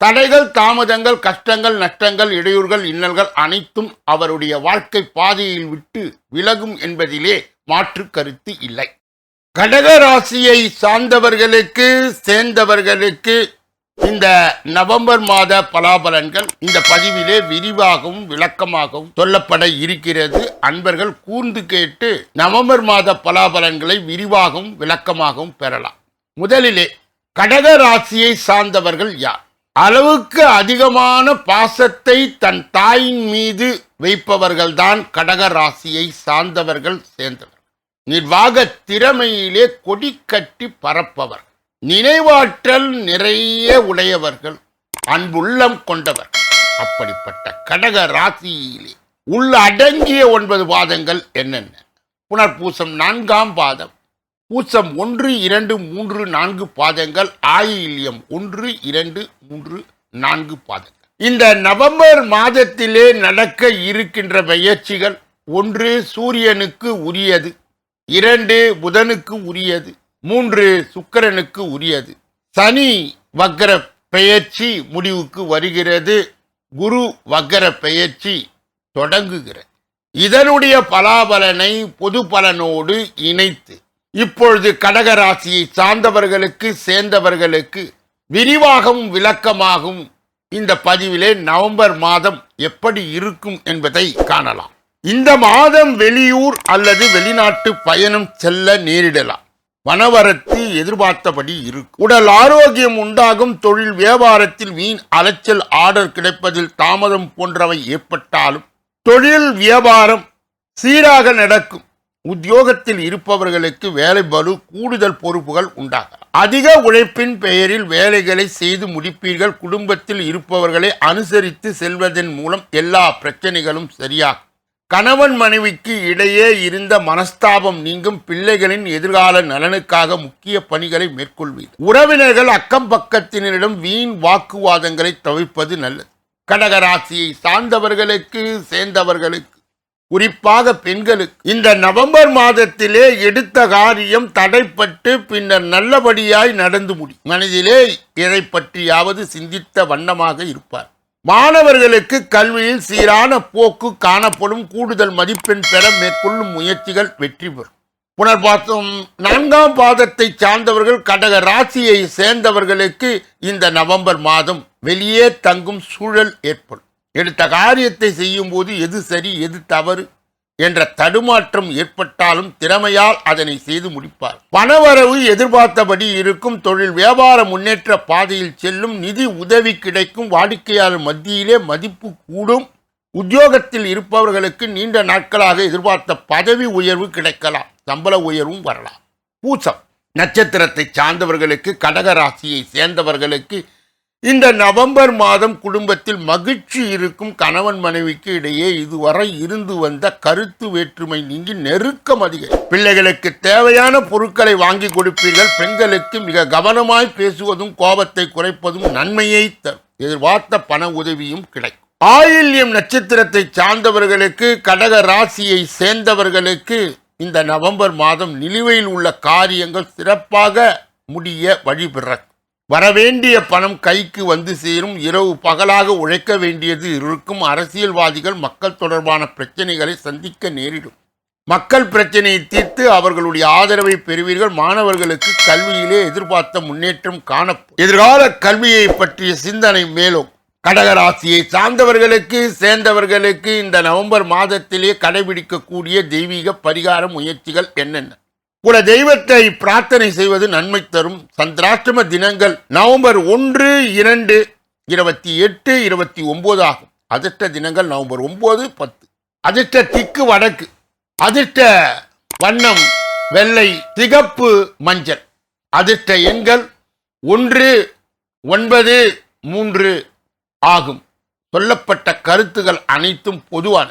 தடைகள் தாமதங்கள் கஷ்டங்கள் நஷ்டங்கள் இடையூறுகள் இன்னல்கள் அனைத்தும் அவருடைய வாழ்க்கை பாதையில் விட்டு விலகும் என்பதிலே மாற்று கருத்து இல்லை. கடக ராசியை சார்ந்தவர்களுக்கு சேர்ந்தவர்களுக்கு இந்த நவம்பர் மாத பலாபலன்கள் இந்த பதிவிலே விரிவாகவும் விளக்கமாகவும் சொல்லப்பட இருக்கிறது. அன்பர்கள் கூர்ந்து கேட்டு நவம்பர் மாத பலாபலன்களை விரிவாகவும் விளக்கமாகவும் பெறலாம். முதலிலே கடக ராசியை சார்ந்தவர்கள் யார்? அளவுக்கு அதிகமான பாசத்தை தன் தாயின் மீது வைப்பவர்கள்தான் கடக ராசியை சார்ந்தவர்கள் சேர்ந்தவர். நிர்வாக திறமையிலே கொடி கட்டி பறப்பவர் நினைவாற்றல் நிறைய உடையவர்கள் அன்புள்ளம் கொண்டவர். அப்படிப்பட்ட கடக ராசியிலே உள்ள அடங்கிய ஒன்பது பாதங்கள் என்னென்ன? புனர்பூசம் நான்காம் பாதம். பூசம் ஒன்று இரண்டு மூன்று நான்கு பாதங்கள் ஆயில்யம் ஒன்று இரண்டு மூன்று நான்கு பாதங்கள். இந்த நவம்பர் மாதத்திலே நடக்க இருக்கின்ற பயிற்சிகள் ஒன்று சூரியனுக்கு உரியது இரண்டு புதனுக்கு உரியது மூன்று சுக்கிரனுக்கு உரியது. சனி வக்கர பெயர்ச்சி முடிவுக்கு வருகிறது குரு வக்கர பெயர்ச்சி தொடங்குகிறது. இதனுடைய பலாபலனை பொது பலனோடு இணைத்து இப்பொழுது கடக ராசியை சார்ந்தவர்களுக்கு சேர்ந்தவர்களுக்கு விரிவாகவும் விளக்கமாகவும் இந்த பதிவிலே நவம்பர் மாதம் எப்படி இருக்கும் என்பதை காணலாம். இந்த மாதம் வெளியூர் அல்லது வெளிநாட்டு பயணம் செல்ல நேரிடலாம். வனவரத்து எதிர்பார்த்தபடி இருக்கும். உடல் ஆரோக்கியம் உண்டாகும் தொழில் வியாபாரத்தில் வீண் அலைச்சல் ஆர்டர் கிடைப்பதில் தாமதம் போன்றவை ஏற்பட்டாலும் தொழில் வியாபாரம் சீராக நடக்கும். உத்தியோகத்தில் இருப்பவர்களுக்கு வேலை பலு கூடுதல் பொறுப்புகள் உண்டாகும் அதிக உழைப்பின் பெயரில் வேலைகளை செய்து முடிப்பீர்கள். குடும்பத்தில் இருப்பவர்களை அனுசரித்து செல்வதன் மூலம் எல்லா பிரச்சனைகளும் சரியாகும். கணவன் மனைவிக்கு இடையே இருந்த மனஸ்தாபம் நீங்கும். பிள்ளைகளின் எதிர்கால நலனுக்காக முக்கிய பணிகளை மேற்கொள்வீர்கள் உறவினர்கள் அக்கம் பக்கத்தினரிடம் வீண் வாக்குவாதங்களை தவிர்ப்பது நல்லது. கடகராசியை சார்ந்தவர்களுக்கு சேர்ந்தவர்களுக்கு குறிப்பாக பெண்களுக்கு. இந்த நவம்பர் மாதத்திலே எடுத்த காரியம் தடைப்பட்டு பின்னர் நல்லபடியாய் நடந்து முடியும் மனதிலே இதை பற்றியாவது சிந்தித்த வண்ணமாக இருப்பார். மாணவர்களுக்கு கல்வியில் சீரான போக்கு காணப்படும். கூடுதல் மதிப்பெண் பெற மேற்கொள்ளும் முயற்சிகள் வெற்றி பெறும். புனர்பாசம் நான்காம் பாதத்தை சார்ந்தவர்கள் கடக ராசியை சேர்ந்தவர்களுக்கு இந்த நவம்பர் மாதம் வெளியே தங்கும் சூழல் ஏற்படும். எடுத்த காரியத்தை செய்யும் போது எது சரி எது தவறு என்ற தடுமாற்றம் ஏற்பட்டாலும் திறமையால் அதனை செய்து முடிப்பார். பணவரவு எதிர்பார்த்தபடி இருக்கும் தொழில் வியாபார முன்னேற்ற பாதையில் செல்லும் நிதி உதவி கிடைக்கும். வாடிக்கையாளர் மத்தியிலே மதிப்பு கூடும். உத்தியோகத்தில் இருப்பவர்களுக்கு நீண்ட நாட்களாக எதிர்பார்த்த பதவி உயர்வு கிடைக்கலாம். சம்பள உயர்வும் வரலாம். பூசம். நட்சத்திரத்தை சார்ந்தவர்களுக்கு கடக ராசியை சேர்ந்தவர்களுக்கு இந்த நவம்பர் மாதம் குடும்பத்தில் மகிழ்ச்சி இருக்கும் கணவன் மனைவிக்கு இடையே இதுவரை இருந்து வந்த கருத்து வேற்றுமை நீங்கி நெருக்கம் அதிகம். பிள்ளைகளுக்கு தேவையான பொருட்களை வாங்கி கொடுப்பீர்கள். பெண்களுக்கு மிக கவனமாய் பேசுவதும் கோபத்தை குறைப்பதும் நன்மையை தரும். எதிர்பார்த்த பண உதவியும் கிடைக்கும். ஆயில்யம் நட்சத்திரத்தை சார்ந்தவர்களுக்கு கடக ராசியை சேர்ந்தவர்களுக்கு இந்த நவம்பர் மாதம் நிலுவையில் உள்ள காரியங்கள் சிறப்பாக முடிய வழிபிறக்கும். வரவேண்டிய பணம் கைக்கு வந்து சேரும். இரவு பகலாக உழைக்க வேண்டியது இருக்கும். அரசியல்வாதிகள் மக்கள் தொடர்பான பிரச்சனைகளை சந்திக்க நேரிடும். மக்கள் பிரச்சனையை தீர்த்து அவர்களுடைய ஆதரவை பெறுவீர்கள். மாணவர்களுக்கு கல்வியிலே எதிர்பார்த்த முன்னேற்றம் காணப்படும். எதிர்கால கல்வியை பற்றிய சிந்தனை மேலும். கடகராசியை சார்ந்தவர்களுக்கு சேர்ந்தவர்களுக்கு இந்த நவம்பர் மாதத்திலே கடைபிடிக்கக்கூடிய தெய்வீக பரிகார முயற்சிகள் என்னென்ன? குல தெய்வத்தை பிரார்த்தனை செய்வது நன்மை தரும். சந்திராஷ்டம தினங்கள் நவம்பர் ஒன்று இரண்டு இருபத்தி எட்டு இருபத்தி ஒன்பது ஆகும். அதிர்ஷ்ட தினங்கள் நவம்பர் ஒன்பது பத்து. அதிர்ஷ்ட திக்கு வடக்கு. அதிர்ஷ்ட வண்ணம் வெள்ளை சிகப்பு மஞ்சள். அதிர்ஷ்ட எண்கள் ஒன்று ஒன்பது மூன்று ஆகும். சொல்லப்பட்ட கருத்துகள் அனைத்தும் பொதுவான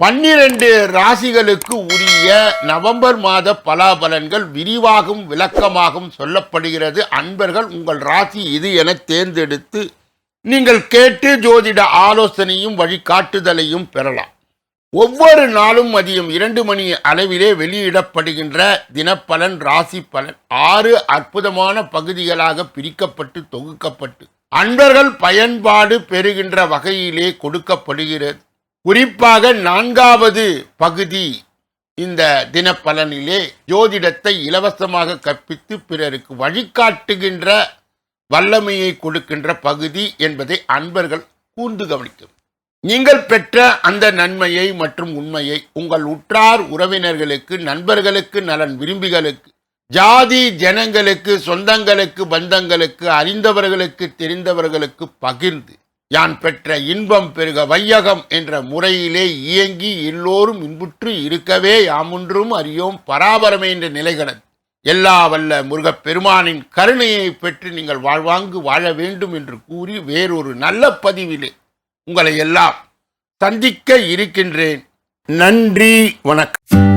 பன்னிரண்டு ராசிகளுக்கு உரிய நவம்பர் மாத பலாபலன்கள் விரிவாகவும் விளக்கமாகவும் சொல்லப்படுகிறது. அன்பர்கள் உங்கள் ராசி இது என தேர்ந்தெடுத்து நீங்கள் கேட்டு ஜோதிட ஆலோசனையும் வழிகாட்டுதலையும் பெறலாம். ஒவ்வொரு நாளும் மதியம் இரண்டு மணி அளவிலே வெளியிடப்படுகின்ற தினப்பலன் ராசி பலன். ஆறு அற்புதமான பகுதிகளாக பிரிக்கப்பட்டு தொகுக்கப்பட்டு. அன்பர்கள் பயன்பாடு பெறுகின்ற வகையிலே கொடுக்கப்படுகிறது. குறிப்பாக நான்காவது பகுதி இந்த தினப்பலனிலே ஜோதிடத்தை இலவசமாக கற்பித்து பிறருக்கு வழிகாட்டுகின்ற வல்லமையை கொடுக்கின்ற பகுதி என்பதை அன்பர்கள் கூர்ந்து கவனிக்கும். நீங்கள் பெற்ற அந்த நன்மையை மற்றும் உண்மையை உங்கள் உற்றார் உறவினர்களுக்கு நண்பர்களுக்கு நலன் விரும்பிகளுக்கு ஜாதி ஜனங்களுக்கு சொந்தங்களுக்கு பந்தங்களுக்கு அறிந்தவர்களுக்கு தெரிந்தவர்களுக்கு பகிர்ந்து யான் பெற்ற இன்பம் பெருக வையகம் என்ற முறையிலே இயங்கி எல்லோரும் இன்புற்று இருக்கவே யாமொன்றும் அறியோம் பராபரமே என்ற நிலைகளது எல்லா வல்ல முருகப்பெருமானின் கருணையை பெற்று நீங்கள் வாழ்வாங்கு வாழ வேண்டும் என்று கூறி வேறொரு நல்ல பதிவிலே உங்களை எல்லாம் சந்திக்க இருக்கின்றேன். நன்றி வணக்கம்.